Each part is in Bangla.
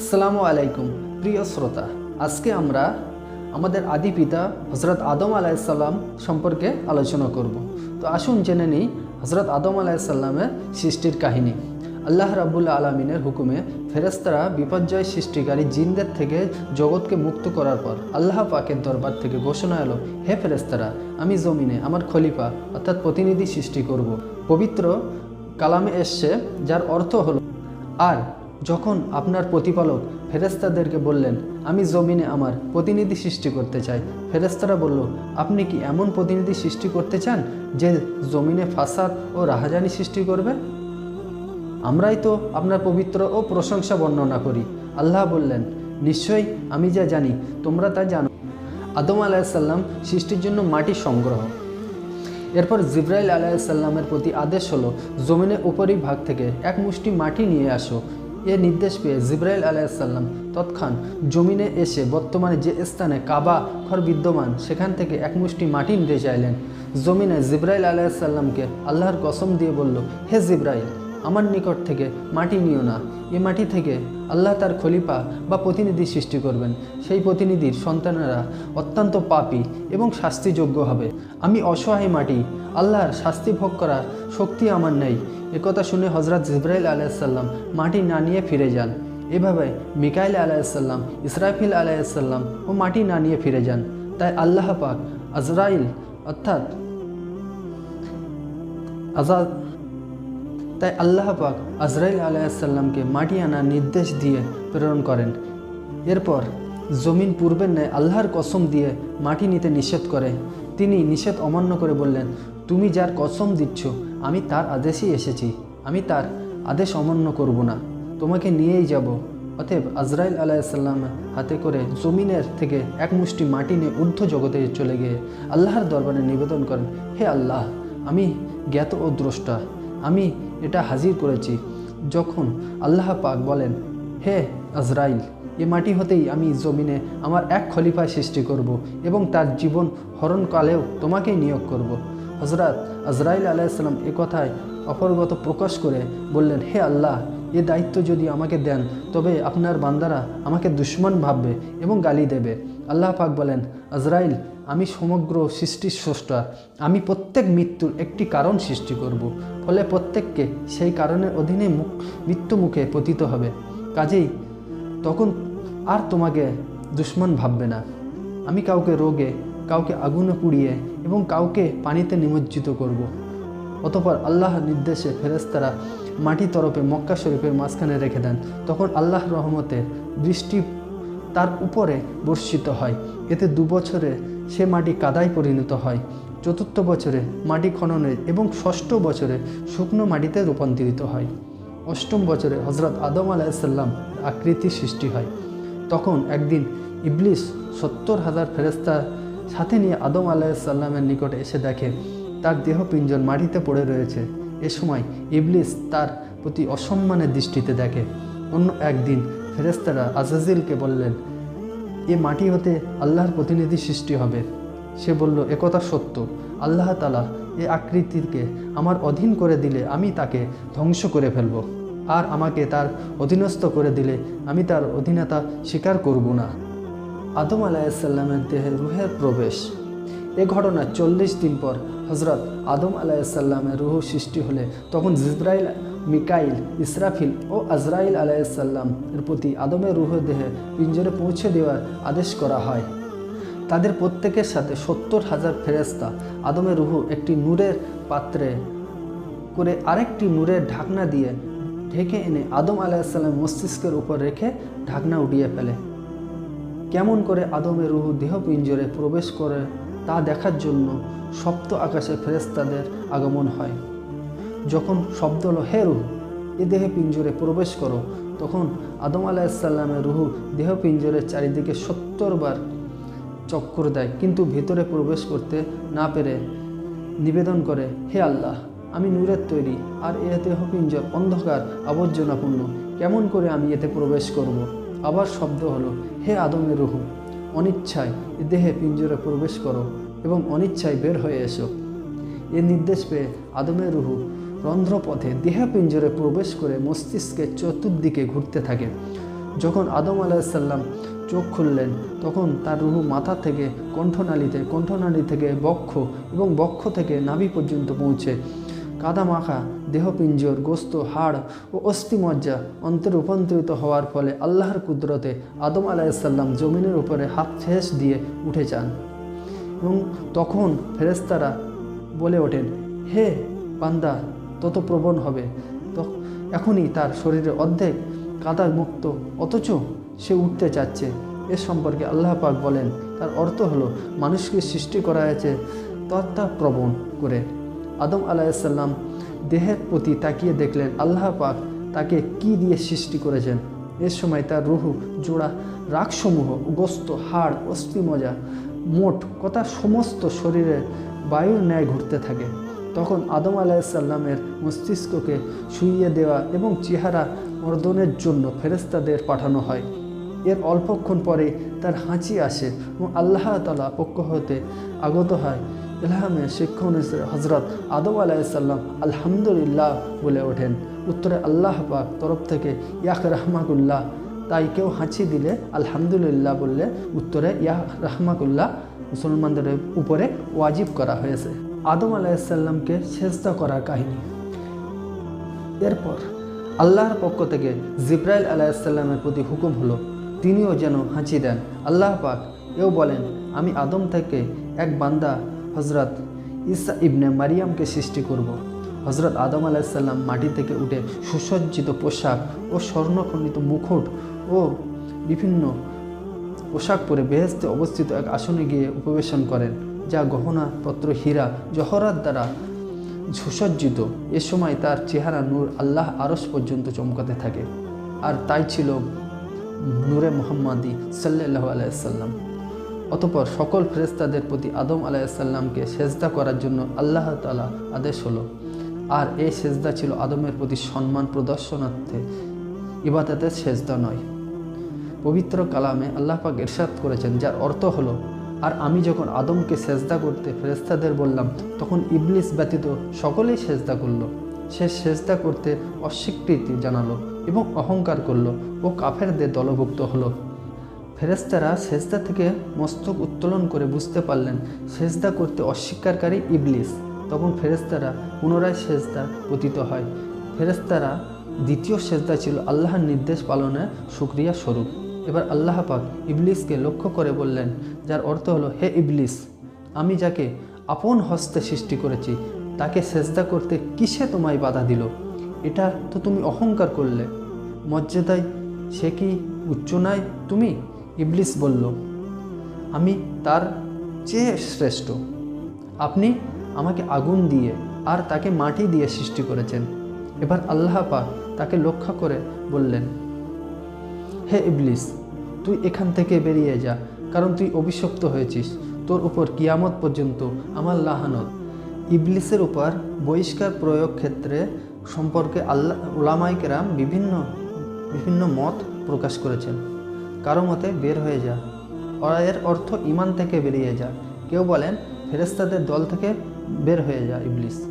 আসসালামু আলাইকুম, প্রিয় শ্রোতা। আজকে আমরা আমাদের আদি পিতা হজরত আদম আলাইসাল্লাম সম্পর্কে আলোচনা করব। তো আসুন জেনে নিই হজরত আদম আলাইসাল্লামের সৃষ্টির কাহিনী। আল্লাহ রাবুল্লা আলমিনের হুকুমে ফেরেস্তারা বিপর্যয় সৃষ্টিকারী জিনদের থেকে জগৎকে মুক্ত করার পর আল্লাহ পাকের দরবার থেকে ঘোষণা এলো, হে ফেরেস্তারা আমি জমিনে আমার খলিফা অর্থাৎ প্রতিনিধি সৃষ্টি করব। পবিত্র কালামে এসছে, যার অর্থ হলো, আর যখন আপনার প্রতিপালক ফেরেস্তাদেরকে বললেন, আমি জমিনে আমার প্রতিনিধি সৃষ্টি করতে চাই ফেরেস্তারা বলল, আপনি কি এমন প্রতিনিধি সৃষ্টি করতে চান যে জমিনে ফাসাদ ও রাহাজানি সৃষ্টি করবে? আমরাই তো আপনার পবিত্র ও প্রশংসা বর্ণনা করি। আল্লাহ বললেন, নিশ্চয়ই আমি যা জানি, তোমরা তা জানো। আদম আলাইসাল্লাম সৃষ্টির জন্য মাটি সংগ্রহ। এরপর জিব্রাইল আলাইসাল্লামের প্রতি আদেশ হলো, জমিনের উপরি ভাগ থেকে এক মুষ্টি মাটি নিয়ে আসো। এ নির্দেশ পেয়ে জিব্রাইল আলাইসাল্লাম তৎক্ষণ জমিনে এসে বর্তমানে যে স্থানে কাবা ঘর বিদ্যমান, সেখান থেকে এক মুষ্টি মাটি নিতে চাইলেন। জমিনে জিব্রাইল আলাইসাল্লামকে আল্লাহর কসম দিয়ে বলল, হে জিব্রাইল, আমার নিকট থেকে মাটি নিও না। এ মাটি থেকে আল্লাহ তার খলিফা বা প্রতিনিধি সৃষ্টি করবেন। সেই প্রতিনিধির সন্তানেরা অত্যন্ত পাপী এবং শাস্তিযোগ্য হবে। আমি অসহায় মাটি, আল্লাহর শাস্তি ভোগ করার শক্তি আমার নেই। একথা শুনে হজরত জিব্রাইল আলাইসাল্লাম মাটি না নিয়ে ফিরে যান। এভাবে মিকাইল আলাইসাল্লাম ইসরাফিল আলাইসাল্লাম ও মাটি না নিয়ে ফিরে যান। তাই আল্লাহ পাক আজরাইল অর্থাৎ আজাদ, তাই আল্লাহ পাক আজরাইল আলাইসাল্লামকে মাটি আনার নির্দেশ দিয়ে প্রেরণ করেন। এরপর জমিন পূর্বের ন্যায় আল্লাহর কসম দিয়ে মাটি নিতে নিষেধ করে। তিনি নিষেধ অমান্য করে বললেন, তুমি যার কসম দিচ্ছ, আমি তার আদেশেই এসেছি। আমি তার আদেশ অমান্য করব না। তোমাকে নিয়েই যাব। অতএব আজরাইল আলাইসাল্লাম হাতে করে জমিনের থেকে এক মুষ্টি মাটি নিয়ে ঊর্ধ্ব জগতে চলে গিয়ে আল্লাহর দরবারে নিবেদন করেন, হে আল্লাহ, আমি জ্ঞাত ও দ্রষ্টা। আমি এটা হাজির করেছি যখন আল্লাহ পাক বলেন, হে আজরাইল এ মাটি হতেই আমি জমিনে আমার এক খলিফা সৃষ্টি করব এবং তার জীবন হরণকালেও তোমাকেই নিয়োগ করব। হজরত আজরাইল আলাইসাল্লাম এ কথায় অপরগত প্রকাশ করে বললেন, হে আল্লাহ, এ দায়িত্ব যদি আমাকে দেন, তবে আপনার বান্দারা আমাকে দুশ্মন ভাববে এবং গালি দেবে আল্লাহ পাক বলেন, আজরাইল, আমি সমগ্র সৃষ্টির স্রষ্টা আমি প্রত্যেক মৃত্যুর একটি কারণ সৃষ্টি করব। ফলে প্রত্যেককে সেই কারণের অধীনে মুখ, মৃত্যু মুখে পতিত হবে কাজেই তখন আর তোমাকে দুশ্মন ভাববে না। আমি কাউকে রোগে, কাউকে আগুনে পুড়িয়ে এবং কাউকে পানিতে নিমজ্জিত করব। অতপর আল্লাহ নির্দেশে ফেরেস্তারা মাটি তরফে মক্কা শরীফের মাঝখানে রেখে দেন। তখন আল্লাহ রহমতে বৃষ্টি তার উপরে বর্ষিত হয়। এতে দু বছরে সে মাটি কাদায় পরিণত হয়। চতুর্থ বছরে মাটি খননের এবং ষষ্ঠ বছরে শুকনো মাটিতে রূপান্তরিত হয়। অষ্টম বছরে হজরত আদম আলাইসাল্লাম আকৃতি সৃষ্টি হয়। তখন একদিন ইবলিস সত্তর হাজার ফেরেস্তা সাথে নিয়ে আদম আলাইসাল্লামের নিকটে এসে দেখে, তার দেহ পিঞ্জন মাটিতে পড়ে রয়েছে। এ সময় ইবলিস তার প্রতি অসম্মানের দৃষ্টিতে দেখে। অন্য একদিন ফেরেস্তারা আজাজিলকে বললেন, এ মাটি হতে আল্লাহর প্রতিনিধি সৃষ্টি হবে। সে বলল একথা সত্য। আল্লাহ তালা এ আকৃতিকে আমার অধীন করে দিলে আমি তাকে ধ্বংস করে ফেলব। আর আমাকে তার অধীনস্থ করে দিলে আমি তার অধীনতা স্বীকার করব না। আদম আলাইসাল্লামের দেহে রুহের প্রবেশ। এ ঘটনা চল্লিশ দিন পর হজরত আদম আলাইসাল্লামের রুহ সৃষ্টি হলে তখন জিব্রাইল, মিকাইল, ইসরাফিল ও আজরাইল আলাইসাল্লাম এর প্রতি আদমের রুহ দেহে পিঞ্জরে পৌঁছে দেওয়ার আদেশ করা হয়। তাদের প্রত্যেকের সাথে সত্তর হাজার ফেরেস্তা আদমের রুহু একটি নূরের পাত্রে করে আরেকটি নূরের ঢাকনা দিয়ে ঢেকে এনে আদম আলাইসাল্লাম মস্তিষ্কের উপর রেখে ঢাকনা উড়িয়ে ফেলে। কেমন করে আদমের রুহু দেহ পিঞ্জরে প্রবেশ করে তা দেখার জন্য সপ্ত আকাশে ফেরেস্তাদের আগমন হয়। যখন শব্দ হলো, হে রুহু, এ দেহে পিঞ্জরে প্রবেশ করো। তখন আদম আলাইসাল্লামের রুহু দেহ পিঞ্জরের চারিদিকে সত্তর বার চক্কর দেয়, কিন্তু ভেতরে প্রবেশ করতে না পেরে নিবেদন করে, হে আল্লাহ, আমি নূরের তৈরি, আর এ দেহ পিঞ্জর অন্ধকার আবর্জনাপূর্ণ, কেমন করে আমি এতে প্রবেশ করব। আবার শব্দ হলো, হে আদমের রুহু অনিচ্ছায় দেহে পিঞ্জরে প্রবেশ করো এবং অনিচ্ছায় বের হয়ে এসো এ নির্দেশ পেয়ে আদমের রুহু রন্ধ্রপথে দেহ পিঞ্জরে প্রবেশ করে মস্তিষ্কের চতুর্দিকে ঘুরতে থাকে যখন আদম আলাইসাল্লাম চোখ খুললেন। তখন তার রুহু মাথা থেকে কণ্ঠনালীতে, কণ্ঠনালী থেকে বক্ষ এবং বক্ষ থেকে নাভি পর্যন্ত পৌঁছে। কাদা মাখা দেহপিঞ্জর, গোস্ত, হাড় ও অস্থিমজ্জা অন্তে রূপান্তরিত হওয়ার ফলে আল্লাহর কুদরতে আদম আলাইসাল্লাম জমিনের উপরে হাত ঠেস দিয়ে উঠে যান এবং তখন ফেরেস্তারা বলে ওঠেন, হে বান্দা, তত প্রবণ হবে। তো, এখনই তার শরীরে অর্ধেক কাদা মুক্ত অথচ সে উঠতে চাচ্ছে এ সম্পর্কে আল্লাহ পাক বলেন, তার অর্থ হলো, মানুষকে সৃষ্টি করা হয়েছে তত্ত্বা প্রবণ করে। আদম আলাইসাল্লাম দেহের প্রতি তাকিয়ে দেখলেন, আল্লাহ পাক তাকে কি দিয়ে সৃষ্টি করেছেন? এর সময় তার রুহু, জোড়া, রাগসমূহ, গোস্ত, হাড় অস্থিমজা মোট কথা সমস্ত শরীরে বায়ুর ন্যায় ঘুরতে থাকে। তখন আদম আলাইসাল্লামের মস্তিষ্ককে শুইয়ে দেওয়া এবং চেহারা মর্দনের জন্য ফেরেস্তাদের পাঠানো হয়। এর অল্পক্ষণ পরে তার হাঁচি আসে এবং আল্লাহ তালা পক্ষ হতে আগত হয়। ইলহামের শিক্ষক অনুসারে হজরত আদম আলাইসাল্লাম আলহামদুলিল্লাহ বলে ওঠেন। উত্তরে আল্লাহ পাক তরফ থেকে ইয়াক রহমাকুল্লাহ। তাই কেউ হাঁচি দিলে আলহামদুলিল্লাহ বললে উত্তরে ইয়া রহমাকুল্লাহ। মুসলমানদের উপরে ওয়াজিব করা হয়েছে। আদম আলাইসাল্লামকে সেজদা করার কাহিনী। এরপর আল্লাহর পক্ষ থেকে জিব্রাইল আলাইসাল্লামের প্রতি হুকুম হলো তিনিও যেন হাঁচি দেন। আল্লাহ পাক এও বলেন, আমি আদম থেকে এক বান্দা হজরত ইসা ইবনে মারিয়ামকে সৃষ্টি করব। হজরত আদম আলাইসাল্লাম মাটি থেকে উঠে সুসজ্জিত পোশাক ও স্বর্ণখণ্ডিত মুকুট ও বিভিন্ন পোশাক পরে বেহেস্তে অবস্থিত এক আসনে গিয়ে উপবেশন করেন, যা গহনা পত্র হীরা, জহরাত দ্বারা সুসজ্জিত। এ সময় তার চেহারা নূর আল্লাহ আরস পর্যন্ত চমকাতে থাকে। আর তাই ছিল নূরে মোহাম্মদী সাল্লাহ আলাইসাল্লাম অতপর সকল ফেরেস্তাদের প্রতি আদম আলাইসাল্লামকে সেজদা করার জন্য আল্লাহ তালা আদেশ হলো। আর এই সেজদা ছিল আদমের প্রতি সম্মান প্রদর্শনার্থে। ইবাদতের সেজদা নয়। পবিত্র কালামে আল্লাহ পাক এরশাদ করেছেন, যার অর্থ হলো, আর আমি যখন আদমকে সেজদা করতে ফেরেস্তাদের বললাম, তখন ইবলিস ব্যতীত সকলেই সেজদা করল। সে সেজদা করতে অস্বীকৃতি জানালো। এবং অহংকার করল ও কাফেরদের দলভুক্ত হলো। ফেরেস্তারা সেজদা থেকে মস্তক উত্তোলন করে বুঝতে পারলেন, সেজদা করতে অস্বীকারী ইবলিস। তখন ফেরেস্তারা পুনরায় সেজদা পতিত হয়। ফেরেস্তারা দ্বিতীয় সেজদা ছিল আল্লাহর নির্দেশ পালনের সুক্রিয়া স্বরূপ। এবার আল্লাহ পাক ইবলিসকে লক্ষ্য করে বললেন, যার অর্থ হলো, হে ইবলিস, আমি যাকে আপন হস্তে সৃষ্টি করেছি, তাকে সেজদা করতে কিসে তোমায় বাধা দিল? এটা তো তুমি অহংকার করলে। মর্যাদায় সে কি উচ্চ নয় তুমি ইবলিস বলল, আমি তার চেয়ে শ্রেষ্ঠ। আপনি আমাকে আগুন দিয়ে আর তাকে মাটি দিয়ে সৃষ্টি করেছেন। এবার আল্লাহ পাক তাকে লক্ষ্য করে বললেন, হে ইবলিস, তুই এখান থেকে বেরিয়ে যা, কারণ তুই অভিশপ্ত হয়েছিস। তোর উপর কিয়ামত পর্যন্ত আমার লাহানত। ইবলিসের উপর বহিষ্কার প্রয়োগ ক্ষেত্রে সম্পর্কে আল্লাহ ওলামাইকেরাম বিভিন্ন বিভিন্ন মত প্রকাশ করেছেন। কারও মতে বের হয়ে যা। এর অর্থ ইমান থেকে বেরিয়ে যা। কেউ বলেন ফেরেস্তাদের দল থেকে বের হয়ে যা ইবলিস।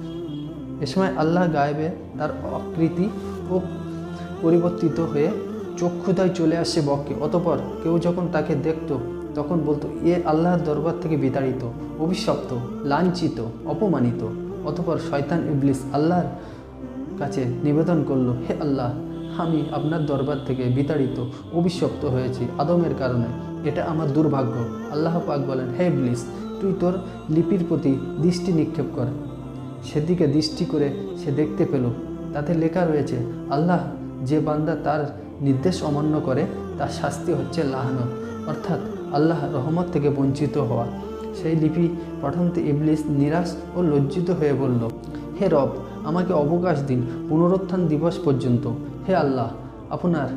এ সময় আল্লাহ গায়েবে তার আকৃতি ও পরিবর্তিত হয়ে চক্ষুদায় চলে আসে বককে অতপর কেউ যখন তাকে দেখত, তখন বলতো, এ আল্লাহর দরবার থেকে বিতাড়িত, অভিশপ্ত, লাঞ্ছিত, অপমানিত। অতপর শয়তান ইবলিস আল্লাহর কাছে নিবেদন করল, হে আল্লাহ, আমি আপনার দরবার থেকে বিতাড়িত, অভিশপ্ত হয়েছি আদমের কারণে। এটা আমার দুর্ভাগ্য। আল্লাহ পাক বলেন, হে ইবলিস, তুই তোর লিপির প্রতি দৃষ্টি নিক্ষেপ কর। সেদিকে দৃষ্টি করে সে দেখতে পেল, তাতে লেখা রয়েছে, আল্লাহ যে বান্দা তার নির্দেশ অমান্য করে, তার শাস্তি হচ্ছে লাহানত। অর্থাৎ আল্লাহ রহমত থেকে বঞ্চিত হওয়া। সেই লিপি পঠন্তে ইবলিস নিরাশ ও লজ্জিত হয়ে বলল, হে রব আমাকে অবকাশ দিন, পুনরুত্থান দিবস পর্যন্ত। হে আল্লাহ, আপনার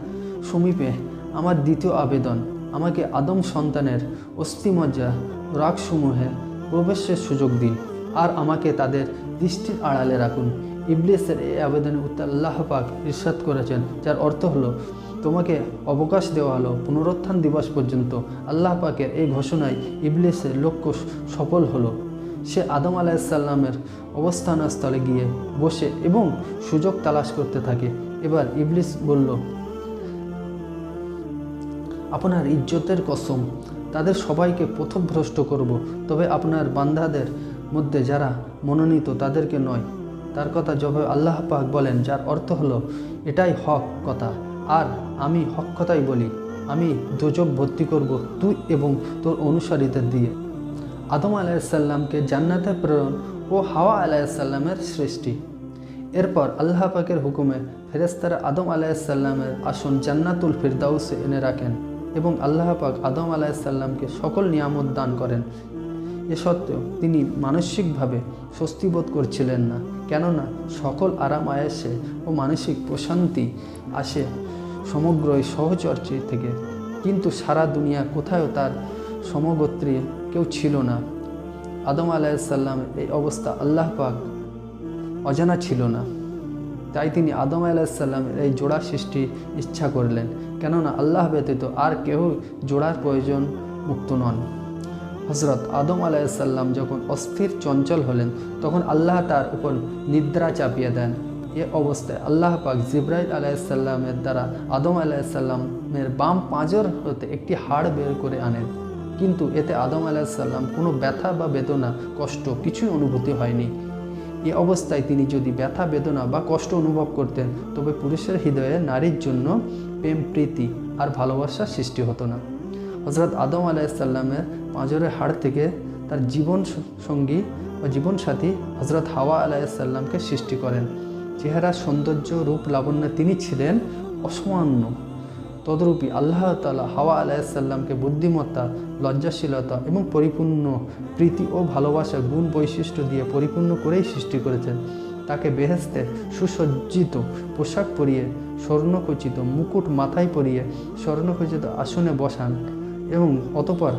সমীপে আমার দ্বিতীয় আবেদন। আমাকে আদম সন্তানের অস্থিমজ্জা, রাগসমূহে প্রবেশের সুযোগ দিন আর আমাকে তাদের দৃষ্টির আড়ালে রাখুন। ইবলিসের এই আবেদনে উত্তর আল্লাহ পাক ইরশাদ করেছেন, যার অর্থ হলো, তোমাকে অবকাশ দেওয়া হলো পুনরুত্থান দিবস পর্যন্ত। আল্লাহ পাকের এই ঘোষণায় ইবলিসের লক্ষ্য সফল হলো। সে আদম আলাইসাল্লামের অবস্থানস্থলে গিয়ে বসে এবং সুযোগ তালাশ করতে থাকে। এবার ইবলিস বলল, আপনার ইজ্জতের কসম, তাদের সবাইকে পথভ্রষ্ট করব। তবে আপনার বান্ধাদের মধ্যে যারা মনোনীত, তাদেরকে নয়। তার কথা যবে আল্লাহ পাক বলেন, যার অর্থ হলো, এটাই হক কথা। আর আমি হক কথাই বলি। আমি দোজক ভর্তি করব, তুই এবং তোর অনুসারীদের দিয়ে। আদম আলাইসাল্লামকে জান্নাতে প্রেরণ ও হাওয়া আলাইসাল্লামের সৃষ্টি। এরপর আল্লাহ পাকের হুকুমে ফেরেস্তারা আদম আলাইসাল্লামের আসন জান্নাতুল ফিরদাউসে এনে রাখেন এবং আল্লাহ পাক আদম আলাইসাল্লামকে সকল নিয়ামত দান করেন। এ সত্ত্বেও তিনি মানসিকভাবে স্বস্তিবোধ করছিলেন না, কেননা সকল আরাম আয়াসে ও মানসিক প্রশান্তি আসে সমগ্র সহচর্চি থেকে। কিন্তু সারা দুনিয়া কোথাও তার সমগোত্রী কেউ ছিল না। আদম আলাইসাল্লামের এই অবস্থা আল্লাহ পাক অজানা ছিল না। তাই তিনি আদম আলাইসাল্লামের এই জোড়া সৃষ্টি ইচ্ছা করলেন। কেননা আল্লাহ ব্যতীত আর কেউ জোড়ার প্রয়োজন মুক্ত নন। হজরত আদম আলাইসাল্লাম যখন অস্থির চঞ্চল হলেন, তখন আল্লাহ তার উপর নিদ্রা চাপিয়ে দেন। এ অবস্থায় আল্লাহ পাক জিব্রাইল আলাইসাল্লামের দ্বারা আদম আলাইসাল্লামের বাম পাঁজর হতে একটি হাড় বের করে আনেন। কিন্তু এতে আদম আলাইসাল্লাম কোনো ব্যথা বা বেদনা, কষ্ট কিছুই অনুভূতি হয়নি। এ অবস্থায় তিনি যদি ব্যথা, বেদনা বা কষ্ট অনুভব করতেন, তবে পুরুষের হৃদয়ে নারীর জন্য প্রেম, প্রীতি আর ভালোবাসার সৃষ্টি হতো না। হজরত আদম আলাইসাল্লামের পাঁজরের হাড় থেকে তার জীবন সঙ্গী বা জীবনসাথী হজরত হাওয়া আলাইসাল্লামকে সৃষ্টি করেন। চেহারা, সৌন্দর্য, রূপ লাবণ্যে তিনি ছিলেন অসামান্য। তদরূপী আল্লাহ তালা হাওয়া আলাইসাল্লামকে বুদ্ধিমত্তা লজ্জাশীলতা এবং পরিপূর্ণ প্রীতি ও ভালোবাসা গুণ বৈশিষ্ট্য দিয়ে পরিপূর্ণ করেই সৃষ্টি করেছেন। তাকে বেহেস্তে সুসজ্জিত পোশাক পরিয়ে, স্বর্ণখচিত মুকুট মাথায় পরিয়ে, স্বর্ণখচিত আসনে বসান এবং অতপর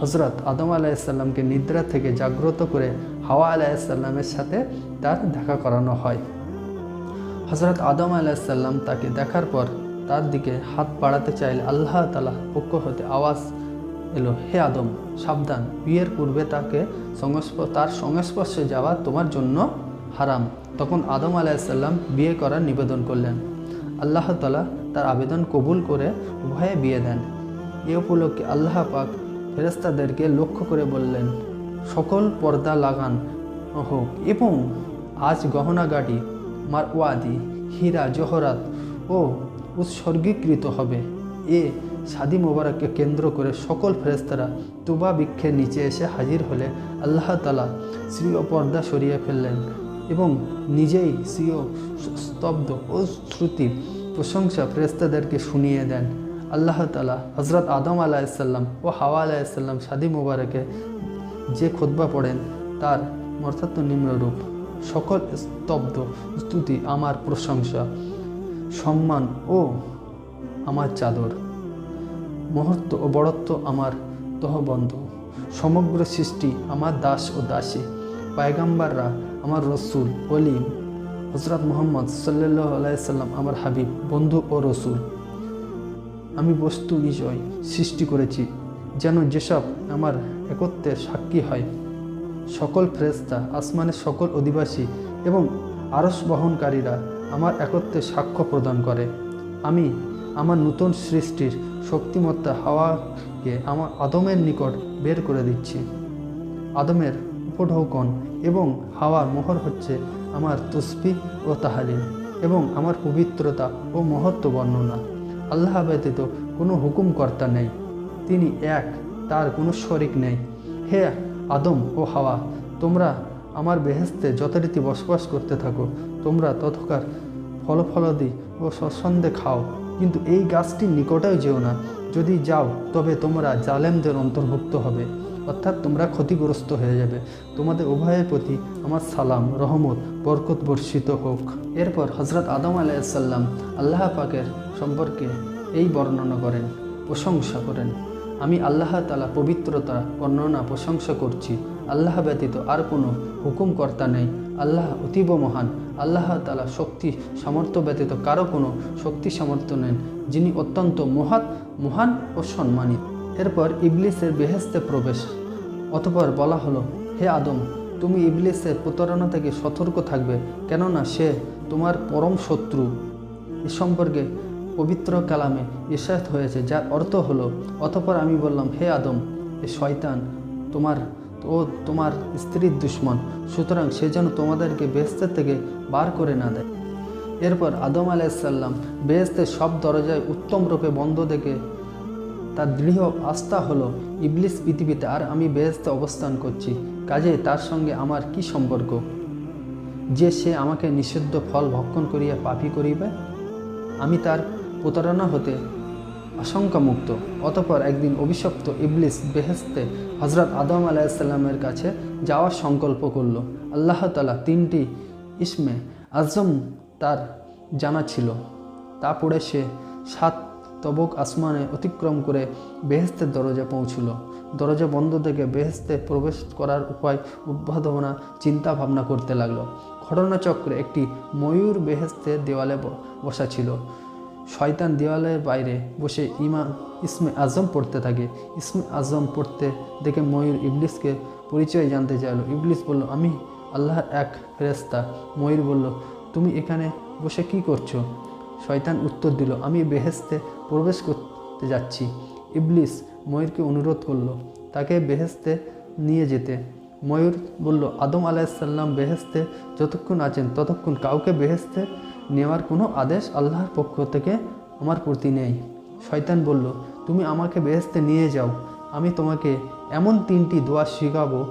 হজরত আদম আলাইসাল্লামকে নিদ্রা থেকে জাগ্রত করে হাওয়া আলাইসাল্লামের সাথে তার দেখা করানো হয়। হজরত আদম আলাইসাল্লাম তাকে দেখার পর তার দিকে হাত বাড়াতে চাইলে আল্লাহ তালা পক্ষ হতে আওয়াজ এলো, হে আদম, সাবধান। বিয়ের পূর্বে তাকে তার সংস্পর্শে যাওয়া তোমার জন্য হারাম। তখন আদম আলাইসাল্লাম বিয়ে করার নিবেদন করলেন। আল্লাহ তালা তার আবেদন কবুল করে উভয়ে বিয়ে দেন। এ উপলক্ষে আল্লাহ পাক ফেরেস্তাদেরকে লক্ষ্য করে বললেন, সকল পর্দা লাগান হোক এবং আজ গহনাগাড়ি মারওয়াদি, হীরা, জহরাত ও উৎসর্গীকৃত হবে। এ সাদি মোবারককে কেন্দ্র করে সকল ফেরেস্তারা তুবা বৃক্ষের নিচে এসে হাজির হলে আল্লাহ তালা শ্রীয় পর্দা সরিয়ে ফেললেন এবং নিজেই স্বীয় স্তব্ধ ও শ্রুতি প্রশংসা ফেরেস্তাদেরকে শুনিয়ে দেন। আল্লাহ তালা হজরত আদম আলাহিসাল্লাম ও হাওয়া আলাহিসাল্লাম সাদি মোবারকে যে খোদবা পড়েন তার অর্থাৎ নিম্নরূপ সকল স্তব্ধ স্তুতি, আমার প্রশংসা, সম্মান ও আমার চাদর। মহত্ব ও বড়ত্ব আমার তহবন্ধ। সমগ্র সৃষ্টি আমার দাস ও দাসী। পায়গাম্বাররা আমার রসুল অলিম হজরত মোহাম্মদ সাল্লাহ আলাইসাল্লাম আমার হাবিব, বন্ধু ও রসুল। আমি বস্তু নিজয় সৃষ্টি করেছি, যেন যেসব আমার একত্বের সাক্ষী হয়। সকল ফ্রেস্তা আসমানের সকল অধিবাসী এবং আরস বহনকারীরা আমার একত্রে সাক্ষ্য প্রদান করে। আমি আমার নতুন সৃষ্টির শক্তিমত্তা হাওয়াকে আমার আদমের নিকট বের করে দিচ্ছি। আদমের উপঢৌকন এবং হাওয়ার মোহর হচ্ছে আমার তসবি ও তাহালিল এবং আমার পবিত্রতা ও মহত্ব বর্ণনা। আল্লাহ ব্যতীত কোনো হুকুমকর্তা নেই। তিনি এক, তার কোনো শরিক নেই। হে আদম ও হাওয়া, তোমরা আমার বেহেস্তে যথারীতি বসবাস করতে থাকো। তোমরা ততকার ফলফলাদি ও সৎসন্দে খাও। কিন্তু এই গাছটির নিকটেও যেও না। যদি যাও, তবে তোমরা জালেমদের অন্তর্ভুক্ত হবে। অর্থাৎ তোমরা ক্ষতিগ্রস্ত হয়ে যাবে। তোমাদের উভয়ের প্রতি আমার সালাম, রহমত, বরকত বর্ষিত হোক। এরপর হজরত আদম আলাইসাল্লাম আল্লাহ পাকের সম্পর্কে এই বর্ণনা করেন, প্রশংসা করেন। আমি আল্লাহ তালা পবিত্রতা, বর্ণনা, প্রশংসা করছি। আল্লাহ ব্যতীত আর কোনো হুকুমকর্তা নেই। আল্লাহ অতীব মহান। আল্লাহ তালা শক্তি, সামর্থ্য ব্যতীত কারও কোনো শক্তি, সামর্থ্য নেন যিনি অত্যন্ত মহাত মহান ও সম্মানিত এরপর ইবলিসের বেহেস্তে প্রবেশ। অতপর বলা হলো, হে আদম, তুমি ইবলিসের প্রতারণা থেকে সতর্ক থাকবে, কেননা সে তোমার পরম শত্রু। এ সম্পর্কে পবিত্র কালামে ইরশাদ হয়েছে, যার অর্থ হলো, অতপর আমি বললাম, হে আদম, এ শয়তান তোমার ও তোমার স্ত্রীর দুশ্মন। সুতরাং সে যেন তোমাদেরকে বেহেস্তের থেকে বার করে না দেয়। এরপর আদম আলাইসাল্লাম বেহেস্তের সব দরজায় উত্তম রূপে বন্ধ দেখে তার দৃঢ় আস্থা হলো, ইবলিস পৃথিবীতে আর আমি বেহেস্তে অবস্থান করছি। কাজে তার সঙ্গে আমার কি সম্পর্ক? যে সে আমাকে নিষিদ্ধ ফল ভক্ষণ করিয়া পাপি করিবে? আমি তার প্রতারণা হতে আশঙ্কামুক্ত। অতপর একদিন অভিশপ্ত ইবলিস বেহেস্তে হজরত আদম আলাইসাল্লামের কাছে যাওয়ার সংকল্প করল। আল্লাহ তালা তিনটি ইসমে আজম তার জানা ছিল। তা পড়ে সে সাত তবক আসমানে অতিক্রম করে বেহেস্তের দরজা পৌঁছল। দরজা বন্ধ থেকে বেহেস্তে প্রবেশ করার উপায় উদ্ভাবনা চিন্তা ভাবনা করতে লাগল। ঘটনাচক্রে একটি ময়ূর বেহেস্তের দেওয়ালে বসা ছিল। শয়তান দেওয়ালের বাইরে বসে ইমা ইসমে আজম পড়তে থাকে। ইসমে আজম পড়তে দেখে ময়ূর ইবলিসকে পরিচয় জানতে চাইলো। ইবলিস বলল, আমি আল্লাহর এক ফেরেস্তা ময়ূর বলল, তুমি এখানে বসে কি করছ? শয়তান উত্তর দিল, আমি বেহেস্তে প্রবেশ করতে যাচ্ছি। ইবলিস ময়ূরকে অনুরোধ করল, তাকে বেহেস্তে নিয়ে যেতে। ময়ূর বলল, আদম আলাইসাল্লাম বেহেস্তে যতক্ষণ আছেন ততক্ষণ কাউকে বেহেস্তে নেওয়ার কোনো আদেশ আল্লাহর পক্ষ থেকে আমার প্রতি নেই। শয়তান বলল, তুমি আমাকে বেহেস্তে নিয়ে যাও। আমি তোমাকে এমন তিনটি দোয়া শেখাবো,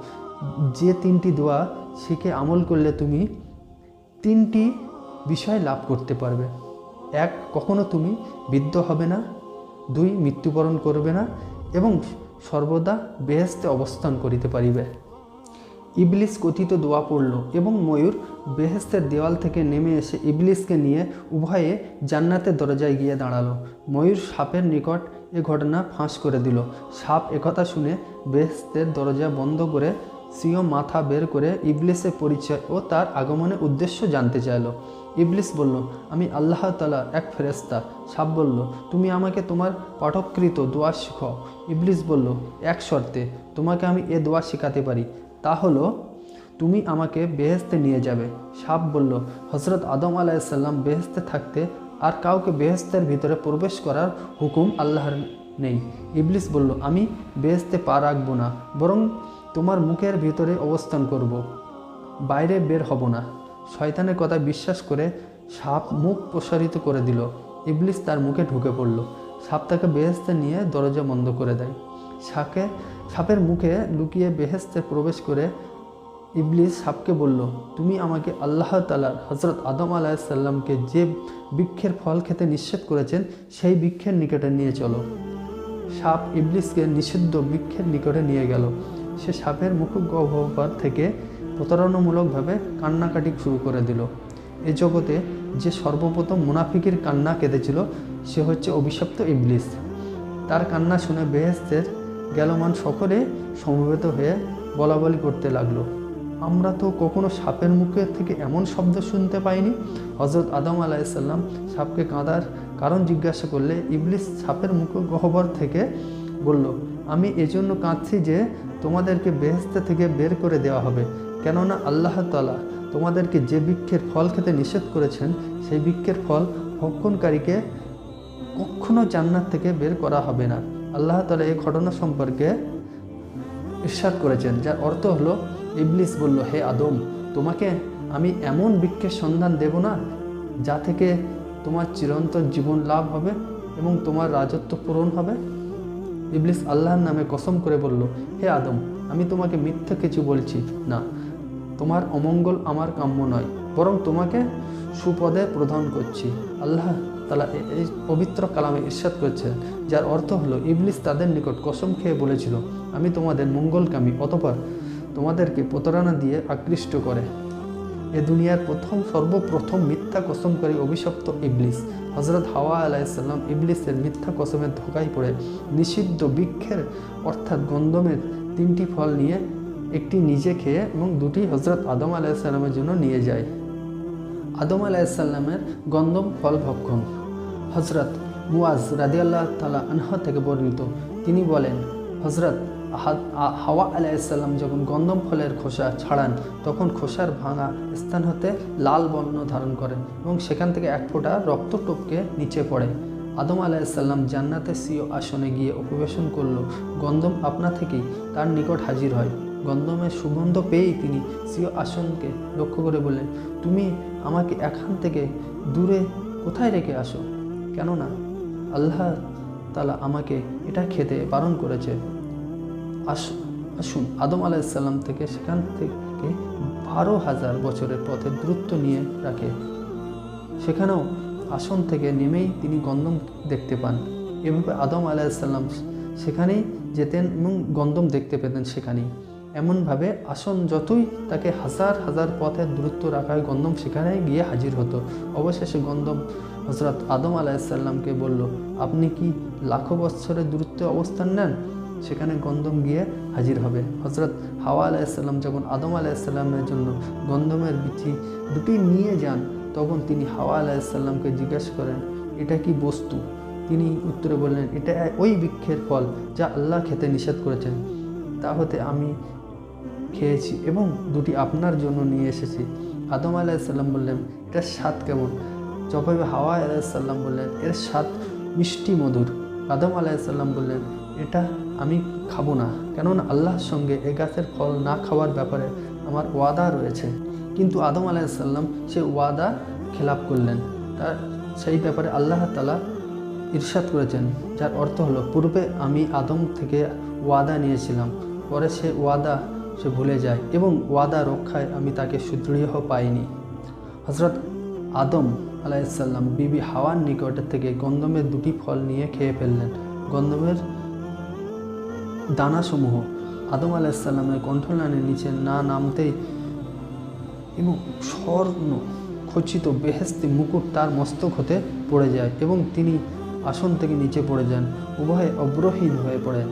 যে তিনটি দোয়া শিখে আমল করলে তুমি তিনটি বিষয় লাভ করতে পারবে। এক, কখনো তুমি বৃদ্ধ হবে না। দুই, মৃত্যুবরণ করবে না এবং সর্বদা বেহেস্তে অবস্থান করিতে পারিবে। ইবলিস কথিত দোয়া পড়ল এবং ময়ূর বেহেস্তের দেওয়াল থেকে নেমে এসে ইবলিসকে নিয়ে উভয়ে জান্নাতের দরজায় গিয়ে দাঁড়াল। ময়ূর সাপের নিকট এ ঘটনা ফাঁস করে দিল। সাপ একথা শুনে বেহেস্তের দরজা বন্ধ করে সিও মাথা বের করে ইবলিসের পরিচয় ও তার আগমনের উদ্দেশ্য জানতে চাইল। ইবলিস বলল, আমি আল্লাহ তালা এক ফেরেস্তা সাপ বলল, তুমি আমাকে তোমার পাঠকৃত দোয়া শিখাও। ইবলিস বলল, এক শর্তে, তোমাকে আমি এ দোয়া শেখাতে পারি। তা হলো, তুমি আমাকে বেহেস্তে নিয়ে যাবে। সাপ বলল হজরত আদম আলাইসাল্লাম বেহেস্তে থাকতে আর কাউকে বেহেস্তের ভিতরে প্রবেশ করার হুকুম আল্লাহর নেই। ইবলিস বলল, আমি বেহেস্তে পা রাখব না, বরং তোমার মুখের ভিতরে অবস্থান করব। বাইরে বের হব না। শয়তানের কথা বিশ্বাস করে সাপ মুখ প্রসারিত করে দিল। ইবলিস তার মুখে ঢুকে পড়ল। সাপ তাকে বেহেস্তে নিয়ে দরজা বন্ধ করে দেয়। সাপে সাপের মুখে লুকিয়ে বেহেস্তে প্রবেশ করে ইবলিস সাপকে বলল, তুমি আমাকে আল্লাহ তালার হজরত আদম আলাহিসাল্লামকে যে বৃক্ষের ফল খেতে নিষেধ করেছেন, সেই বৃক্ষের নিকটে নিয়ে চলো। সাপ ইবলিসকে নিষিদ্ধ বৃক্ষের নিকটে নিয়ে গেল। সে সাপের মুখগহ্বর থেকে প্রতারণামূলকভাবে কান্নাকাটি শুরু করে দিল। এ জগতে যে সর্বপ্রথম মুনাফিকের কান্না কেঁদেছিল, সে হচ্ছে অভিশপ্ত ইবলিস। তার কান্না শুনে বেহেস্তের গেলমান সকলে সমবেত হয়ে বলাবলি করতে লাগল। আমরা তো কখনো সাপের মুখে থেকে এমন শব্দ শুনতে পাইনি। হজরত আদম আলাইসাল্লাম সাপকে কাঁদার কারণ জিজ্ঞাসা করলে, ইবলিস সাপের মুখ গহ্বর থেকে? বলল, আমি এজন্য কাঁদছি যে তোমাদেরকে বেহেস্তে থেকে বের করে দেওয়া হবে। কেননা আল্লাহ তালা তোমাদেরকে যে বৃক্ষের ফল খেতে নিষেধ করেছেন, সেই বৃক্ষের ফল ভক্ষণকারীকে কখনো জান্নাত থেকে বের করা হবে না। আল্লাহ তালা এই ঘটনা সম্পর্কে ইরশাদ করেছেন, যার অর্থ হলো, ইবলিস বলল, হে আদম, তোমাকে আমি এমন বৃক্ষের সন্ধান দেব না, যা থেকে তোমার চিরন্তন জীবন লাভ হবে এবং তোমার রাজত্ব পূরণ হবে? ইবলিস আল্লাহর নামে কসম করে বলল, হে আদম, আমি তোমাকে মিথ্যা কিছু বলছি না। তোমার অমঙ্গল আমার কাম্য নয়, বরং তোমাকে সুপদে প্রদান করছি। আল্লাহ তালা এই পবিত্র কালামে ইরশাদ করছে যার অর্থ হলো, ইবলিস তাদের নিকট কসম খেয়ে বলেছিল, আমি তোমাদের মঙ্গলকামী অতপর তোমাদেরকে প্রতারণা দিয়ে আকৃষ্ট করে। এ দুনিয়ার প্রথম, সর্বপ্রথম মিথ্যা কসমকারী অভিশপ্ত ইবলিস। হজরত হাওয়া আলাইসাল্লাম ইবলিসের মিথ্যা কসমের ধোকায় পড়ে, নিষিদ্ধ বৃক্ষের অর্থাৎ গন্ধমের তিনটি ফল নিয়ে একটি নিজে খেয়ে এবং দুটি হজরত আদম আলাইসাল্লামের জন্য নিয়ে যায়। আদম আলাইসাল্লামের গন্ধম ফল ভক্ষণ। হজরত মুয়াজ রাদিয়াল্লাহ তালা আনহা থেকে বর্ণিত। তিনি বলেন হজরত হাওয়া আলাইসাল্লাম যখন গন্ধম ফলের খোসা ছাড়ান, তখন খোসার ভাঙা স্থান হতে লাল বর্ণ ধারণ করেন এবং সেখান থেকে এক ফোঁটা রক্ত টপকে নিচে পড়ে। আদম আলাইসাল্লাম জান্নাতে সিও আসনে গিয়ে উপবেশন করল, গন্ধম আপনা থেকেই তার নিকট হাজির হয়। গন্ধমের সুগন্ধ পেয়েই তিনি সিও আসনকে লক্ষ্য করে বললেন, তুমি আমাকে এখান থেকে দূরে কোথায় রেখে আসো? কেননা আল্লাহ তালা আমাকে এটা খেতে বারণ করেছে। আস, আসুন, আদম আলাইসাল্লাম থেকে সেখান থেকে বারো হাজার বছরের পথে দূরত্ব নিয়ে রাখে। সেখানেও আসন থেকে নেমেই তিনি গন্ধম দেখতে পান। এভাবে আদম আলাইসাল্লাম সেখানেই যেতেন এবং গন্ধম দেখতে পেতেন সেখানেই। এমনভাবে আসন যতই তাকে হাজার হাজার পথের দূরত্ব রাখায় গন্ধম সেখানে গিয়ে হাজির হতো। অবশেষে গন্ধম হজরত আদম আলাইসাল্লামকে বলল, আপনি কি লাখো বৎসরের দূরত্বে অবস্থান নেন? সেখানে গন্ধম গিয়ে হাজির হবে। হজরত হাওয়া আলাইসাল্লাম যখন আদম আলাইসাল্লামের জন্য গন্ধমের বিচি দুটি নিয়ে যান, তখন তিনি হাওয়া আলাইসাল্লামকে জিজ্ঞাসা করেন, এটা কি বস্তু? তিনি উত্তরে বললেন, এটা ওই বৃক্ষের ফল যা আল্লাহ খেতে নিষেধ করেছেন। তা হতে আমি খেয়েছি এবং দুটি আপনার জন্য নিয়ে এসেছি। আদম আলাইসাল্লাম বললেন, এটার স্বাদ কেমন? জবাবে হাওয়া আলাইসাল্লাম বললেন এর স্বাদ মিষ্টি মধুর। আদম আলাইসাল্লাম বললেন, এটা আমি খাব না, কেননা আল্লাহর সঙ্গে এ গাছের ফল না খাওয়ার ব্যাপারে আমার ওয়াদা রয়েছে। কিন্তু আদম আলাইসাল্লাম সে ওয়াদা খেলাপ করলেন। তার, সেই ব্যাপারে আল্লাহ তালা ইরশাদ করেছেন, যার অর্থ হলো, পূর্বে আমি আদম থেকে ওয়াদা নিয়েছিলাম, পরে সে ওয়াদা, সে ভুলে যায় এবং ওয়াদা রক্ষায় আমি তাকে সুদৃঢ় পাইনি। হজরত আদম আলাইসাল্লাম বিবি হাওয়ার নিকটের থেকে গন্ধমের দুটি ফল নিয়ে খেয়ে ফেললেন। গন্ধমের দানাসমূহ। আদম আলাইসাল্লামের কণ্ঠলানের নিচে না নামতেই এবং স্বর্ণ খচিত বেহেস্তি মুকুট তার মস্তক হতে পড়ে যায় এবং তিনি আসন থেকে নিচে পড়ে যান, উভয়ে অগ্রহীন হয়ে পড়েন।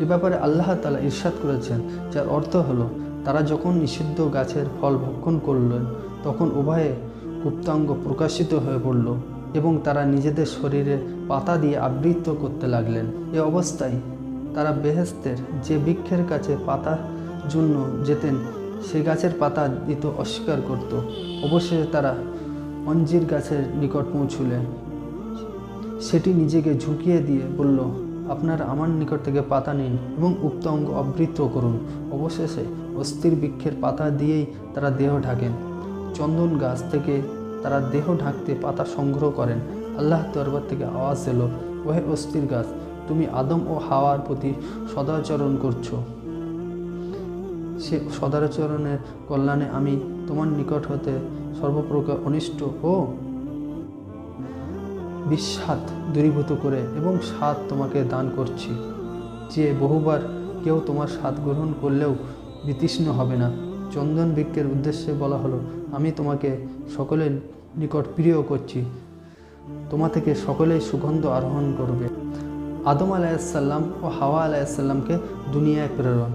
এ ব্যাপারে আল্লাহ তালা ইরশাদ করেছেন, যার অর্থ হলো, তারা যখন নিষিদ্ধ গাছের ফল ভক্ষণ করলেন, তখন উভয়ে গুপ্তাঙ্গ প্রকাশিত হয়ে পড়ল এবং তারা নিজেদের শরীরে পাতা দিয়ে আবৃত করতে লাগলেন। এ অবস্থায় তারা বেহেস্তের যে বৃক্ষের কাছে পাতার জন্য যেতেন, সে গাছের পাতা দিতে অস্বীকার করত। অবশেষে তারা অঞ্জির গাছের নিকট পৌঁছলেন। সেটি নিজেকে ঝুঁকিয়ে দিয়ে বলল, আপনারা আমার নিকট থেকে পাতা নিন এবং উক্ত অঙ্গ আবৃত করুন। অবশেষে অস্থির বৃক্ষের পাতা দিয়েই তারা দেহ ঢাকেন। চন্দন গাছ থেকে তারা দেহ ঢাকতে পাতা সংগ্রহ করেন। আল্লাহ দরবার থেকে আওয়াজ এলো, ওহে অস্থির গাছ, তুমি আদম ও হাওয়ার প্রতি সদাচরণ করছ। সে সদাচরণের কল্যাণে আমি তোমার নিকট হতে সর্বপ্রকার অনিষ্ট ও বিস্বাদ দূরীভূত করে এবং স্বাদ তোমাকে দান করছি। যে বহুবার কেউ তোমার স্বাদ গ্রহণ করলেও বিতৃষ্ণ হবে না। চন্দন বৃক্ষের উদ্দেশ্যে বলা হলো, আমি তোমাকে সকলের নিকট প্রিয় করছি। তোমা থেকে সকলেই সুগন্ধ আরোহণ করবে। আদম আলাইসাল্লাম ও হাওয়া আলাইসাল্লামকে দুনিয়ায় প্রেরণ।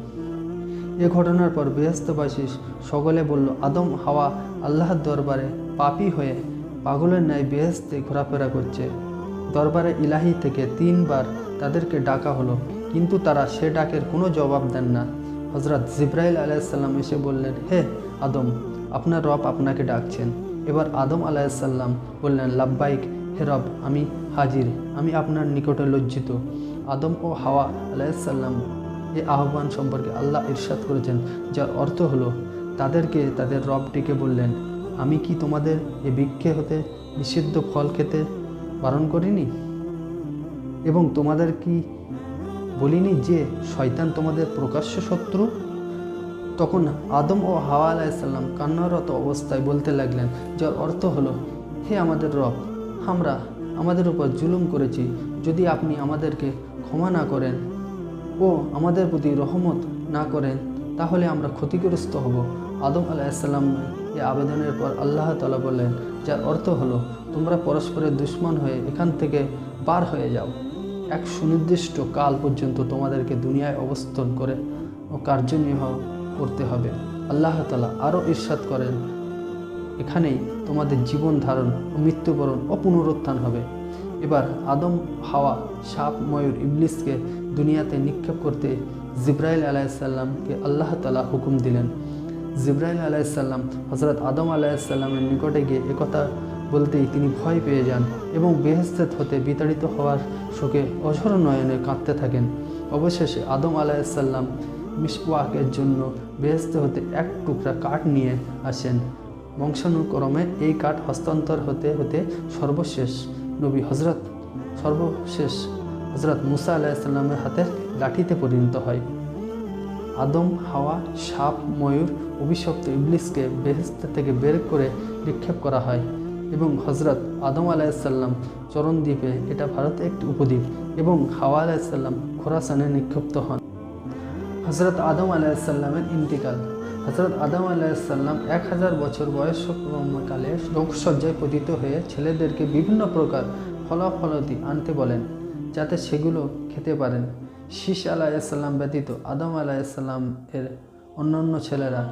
এ ঘটনার পর বৃহস্পবাসী সকলে বলল, আদম, হাওয়া আল্লাহর দরবারে পাপি হয়ে পাগলের ন্যায় বেহেস্তে ঘোরাফেরা করছে। দরবারে ইলাহি থেকে তিনবার তাদেরকে ডাকা হলো, কিন্তু তারা সে ডাকের কোনো জবাব দেন না। হজরত জিব্রাইল আলাইসাল্লাম এসে বললেন, হে আদম, আপনার রব আপনাকে ডাকছেন। এবার আদম আলাইসাল্লাম বললেন, লাব্বাইক, হে রব, আমি হাজির, আমি আপনার নিকটে লজ্জিত। আদম ও হাওয়া আলাইসাল্লাম এ আহ্বান সম্পর্কে আল্লাহ ইরশাদ করেছেন, যার অর্থ হলো, তাদেরকে তাদের রব ডেকে বললেন, আমি কি তোমাদের এ বৃক্ষে হতে নিষিদ্ধ ফল খেতে বারণ করিনি? এবং তোমাদের কি বলিনি যে শয়তান তোমাদের প্রকাশ্য শত্রু? তখন আদম ও হাওয়া আলাইসাল্লাম কান্নারত অবস্থায় বলতে লাগলেন, যার অর্থ হলো, হে আমাদের রব, আমরা আমাদের উপর জুলুম করেছি। যদি আপনি আমাদেরকে ক্ষমা না করেন ও আমাদের প্রতি রহমত না করেন, তাহলে আমরা ক্ষতিগ্রস্ত হব। আদম আলাইসাল্লাম এ আবেদনের পর আল্লাহ তালা বললেন, যার অর্থ হলো, তোমরা পরস্পরের দুশ্মন হয়ে এখান থেকে পার হয়ে যাও। এক সুনির্দিষ্ট কাল পর্যন্ত তোমাদেরকে দুনিয়ায় অবস্থান করে ও কার্যনির্বাহ করতে হবে। আল্লাহ তালা আরও ঈর্ষাদ করেন, এখানেই তোমাদের জীবন ধারণ ও মৃত্যুবরণ ও পুনরুত্থান হবে। এবার আদম, হাওয়া, সাপ, ময়ূর, ইবলিসকে দুনিয়াতে নিক্ষেপ করতে জিব্রাইল আলাইসাল্লামকে আল্লাহ তালা হুকুম দিলেন। জিব্রাইল আলাইসাল্লাম হজরত আদম আলাইসাল্লামের নিকটে গিয়ে একথা বলতেই তিনি ভয় পেয়ে যান এবং বেহেস্তেত হতে বিতাড়িত হওয়ার শোকে অঝর নয়নে কাঁদতে থাকেন। অবশেষে আদম আলাইসাল্লাম মিসওয়াকের জন্য বেহেস্তে হতে এক টুকরা কাঠ নিয়ে আসেন। বংশানুক্রমে এই কাঠ হস্তান্তর হতে হতে সর্বশেষ নবী হজরত সর্বশেষ হজরত মুসা আলাইসাল্লামের হাতের লাঠিতে পরিণত হয়। আদম, হাওয়া, সাপ, ময়ূর, অভিশপ্ত ইবলিসকে বেহেস্ত থেকে বের করে নিক্ষেপ করা হয়। এবং হজরত আদম আলাইসাল্লাম চরণ দ্বীপে এটা ভারতে একটি উপদ্বীপ এবং হাওয়া আলাইসাল্লাম খোরাসানে নিক্ষিপ্ত হন। হজরত আদম আলাইসাল্লামের ইন্তিকাল। হজরত আদম আলাইসাল্লাম এক হাজার বছর বয়সকালে রোগসজ্জায় পতিত হয়ে ছেলেদেরকে বিভিন্ন প্রকার ফলাফলতি আনতে বলেন, যাতে সেগুলো খেতে পারেন। শীষ আলাইসাল্লাম ব্যতীত আদম আলাইসাল্লাম এর অন্যান্য ছেলেরা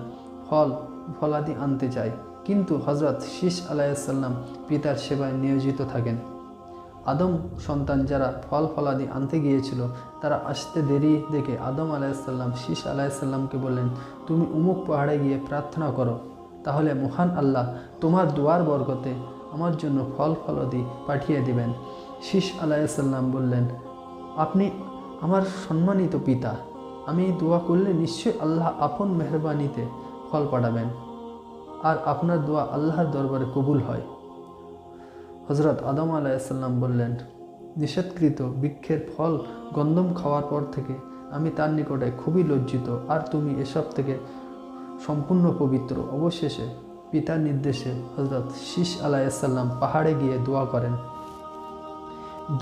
ফল, ফলাদি আনতে চায়। কিন্তু হজরত শীষ আলাইসাল্লাম পিতার সেবায় নিয়োজিত থাকেন। আদম সন্তান যারা ফল ফলাদি আনতে গিয়েছিল, তারা আসতে দেরি দেখে আদম আলাইসাল্লাম শীষ আলাইসাল্লামকে বললেন, তুমি উমুক পাহাড়ে গিয়ে প্রার্থনা করো, তাহলে মহান আল্লাহ তোমার দুয়ার বরগতে আমার জন্য ফল ফলাদি পাঠিয়ে দিবেন। শীষ আলাইসাল্লাম বললেন, আপনি আমার সম্মানিত পিতা, আমি দোয়া করলে নিশ্চয়ই আল্লাহ আপন মেহরবানিতে ফল পাঠাবেন। আর আপনার দোয়া আল্লাহর দরবারে কবুল হয়। হজরত আদম আলাইসাল্লাম বললেন, নিষেধকৃত বৃক্ষের ফল গন্ধম খাওয়ার পর থেকে আমি তার নিকটে খুবই লজ্জিত, আর তুমি এসব থেকে সম্পূর্ণ পবিত্র। অবশেষে পিতার নির্দেশে হজরত শীষ আলাইসাল্লাম পাহাড়ে গিয়ে দোয়া করেন।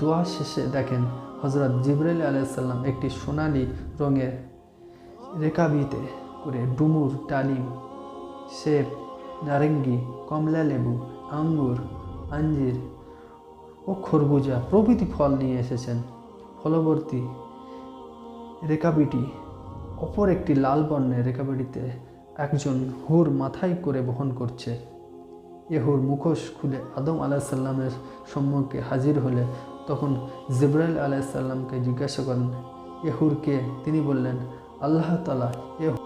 দোয়া শেষে দেখেন হজরত জিবরাইল আলাইসাল্লাম একটি সোনালি রঙের রেকাবিতে করে ডুমুর ডালিম সেব নারেঙ্গি, কমলা লেবু, আঙ্গুর, আঞ্জির ও খরবুজা প্রভৃতি ফল নিয়ে এসেছেন। ফলবর্তী রেকাবিটি অপর একটি লাল বর্ণের রেকাবিটিতে একজন হুর মাথায় করে বহন করছে। এহুর মুখোশ খুলে আদম আলাহিসাল্লামের সম্মুখে হাজির হলে তখন জিব্রাইল আলাইসাল্লামকে জিজ্ঞাসা করেন এহুর কে? তিনি বললেন, আল্লাহ তালা এ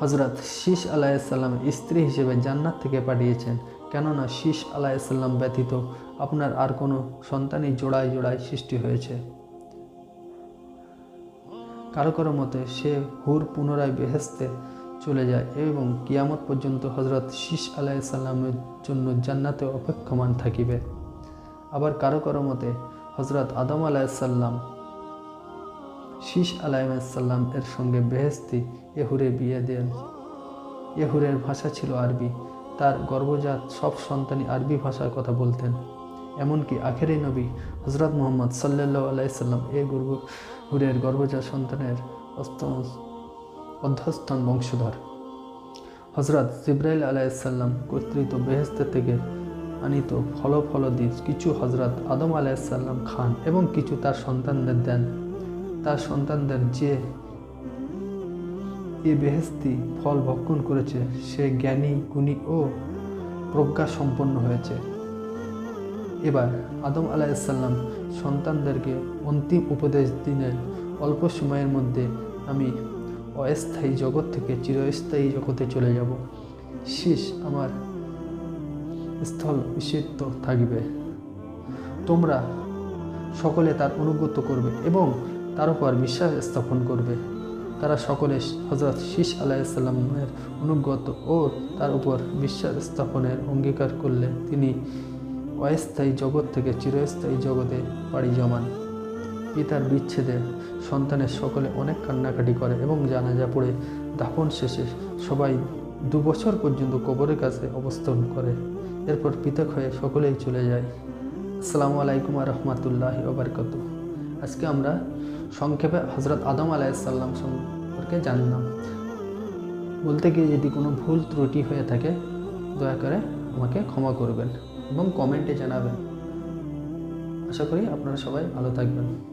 হজরত শীষ আলাইসাল্লাম স্ত্রী হিসেবে জান্নাত থেকে পাঠিয়েছেন। কেননা শীষ আলাইসাল্লাম ব্যতীত আপনার আর কোনো সন্তানই জোড়ায় জোড়ায় সৃষ্টি হয়েছে। কারও কারও মতে সে হুর পুনরায় বেহেস্তে চলে যায় এবং কিয়ামত পর্যন্ত হজরত শীষ আলাইসাল্লামের জন্য জান্নাতে অপেক্ষমান থাকিবে। আবার কারও কারও মতে হজরত আদম আলাইসাল্লাম শীষ আলাইসাল্লাম এর সঙ্গে বেহেস্তি এহুরে বিয়ে দেন। এহুরের ভাষা ছিল আরবি। তার গর্ভজাত সব সন্তানই আরবি ভাষার কথা বলতেন। এমনকি আখেরি নবী হজরত মোহাম্মদ সাল্লাহ আলাইসাল্লাম এ গর্ব হুরের গর্ভজাত সন্তানের অস্তম অধ্যস্থান বংশধর। হজরত জিব্রাইল আলাইসাল্লাম কর্তৃত বেহেস্তে থেকে আনিত ফল ফলদি কিছু হজরত আদম আলাইসাল্লাম খান এবং কিছু তার সন্তানদের দেন। তার সন্তানদের যে এ বেহেস্তি ফল ভক্ষণ করেছে, সে জ্ঞানী, গুণী ও প্রজ্ঞা সম্পন্ন হয়েছে। এবার আদম আলাইসাল্লাম সন্তানদেরকে অন্তিম উপদেশ দিলেন অল্প সময়ের মধ্যে আমি অস্থায়ী জগৎ থেকে চিরস্থায়ী জগতে চলে যাব। শীষ আমার স্থল নিষিদ্ধ থাকবে। তোমরা সকলে তার অনুগত করবে এবং তার উপর বিশ্বাস স্থাপন করবে। তারা সকলে হজরত শীষ আলাইসাল্লামের অনুগত ও তার উপর বিশ্বাস স্থাপনের অঙ্গীকার করলে তিনি অস্থায়ী জগৎ থেকে চিরস্থায়ী জগতে পাড়ি জমান। পিতার বিচ্ছেদে সন্তানের সকলে অনেক কান্নাকাটি করে এবং জানাজা পড়ে দাফন শেষে সবাই দু বছর পর্যন্ত কবরের কাছে অবস্থান করে। এরপর পৃথক হয়ে সকলেই চলে যায়। আসসালামু আলাইকুম রহমতুল্লাহ ওবরকত আজকে আমরা সংক্ষেপে হজরত আদম আলাইসাল্লাম সম্পর্কে জানলাম। বলতে গিয়ে যদি কোনো ভুল ত্রুটি হয়ে থাকে, দয়া করে আমাকে ক্ষমা করবেন এবং কমেন্টে জানাবেন। আশা করি আপনারা সবাই ভালো থাকবেন।